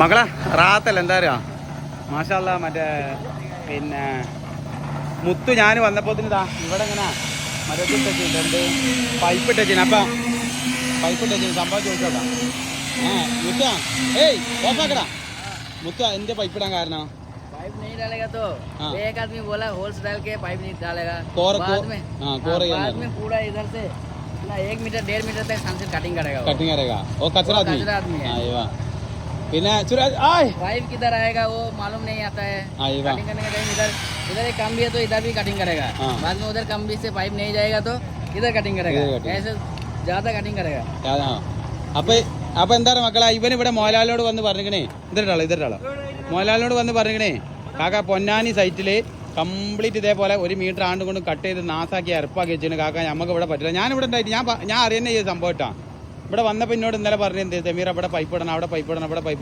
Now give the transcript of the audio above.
മകളെ റാത്തല്ല എന്താ അറിയാ മാഷല്ല മറ്റേ പിന്നെ മുത്തു ഞാൻ വന്നപ്പോൾ ഇതാ ഇവിടെ എങ്ങനെ മരത്തിൽ ഇട്ടിട്ടുണ്ട് എന്ത് പൈപ്പ് ഇട്ടിട്ടുണ്ട് അപ്പം പൈപ്പ് ഇട്ടിട്ടുണ്ട് സംഭവം ചോദിച്ചോക്കാം ഏ മുത്ത ഏയ് ഓഫാക്കടാ മുത്ത എന്റെ പൈപ്പ് ഇടാൻ കാരണം पाइप नहीं डालेगा तो हाँ। एक आदमी बोला होल्स डाल के पाइप नहीं डालेगा कोर- बाद कोर- में हाँ, हाँ, कोर ये बाद अंदर। में पूरा इधर से ना एक मीटर डेढ़ मीटर तक सनसेट कटिंग करेगा वो। കട്ടിങ് അറിയാ ഓ കച്ചറ वो ആദ്മി कचरा आदमी है ആയി വാ പിന്നെ സുരാജ് ആയ് पाइप किधर आएगा वो मालूम नहीं आता है आइए वाह। कटिंग करने का टाइम इधर इधर एक कम भी है तो इधर भी कटिंग करेगा हाँ। बाद में उधर कम भी से पाइप नहीं जाएगा तो इधर कटिंग करेगा इधर cutting। ऐसे ज्यादा कटिंग करेगा ആ അപ്പൊ അപ്പൊ എന്താ മക്കളെ ഇവൻ ഇവിടെ മോഹൻലാലിനോട് വന്ന് പറഞ്ഞിക്കണേ ഇതിട്ടാളോ ഇതിട്ടാളോ മോഹൻലാലിനോട് വന്ന് പറഞ്ഞിക്കണേ കാക്ക പൊന്നാനി സൈറ്റില് കംപ്ലീറ്റ് ഇതേപോലെ ഒരു മീറ്റർ ആണ്ട് കൊണ്ട് കട്ട് ചെയ്ത് നാസാക്കി അരപ്പാക്കി വെച്ചിട്ട് കാക്ക നമുക്ക് ഇവിടെ പറ്റില്ല ഞാൻ ഇവിടെ ഉണ്ടായിട്ട് ഞാൻ പ- ഞാൻ അറിയുന്ന ഈ സംഭവം ഇട്ടാ ഇവിടെ വന്നപ്പോൾ എന്നോട് ഇന്നലെ പറഞ്ഞു എന്ത് തെമീർ അവിടെ പൈപ്പ് ഇടണം അവിടെ പൈപ്പ് ഇടണം അവിടെ പൈപ്പ്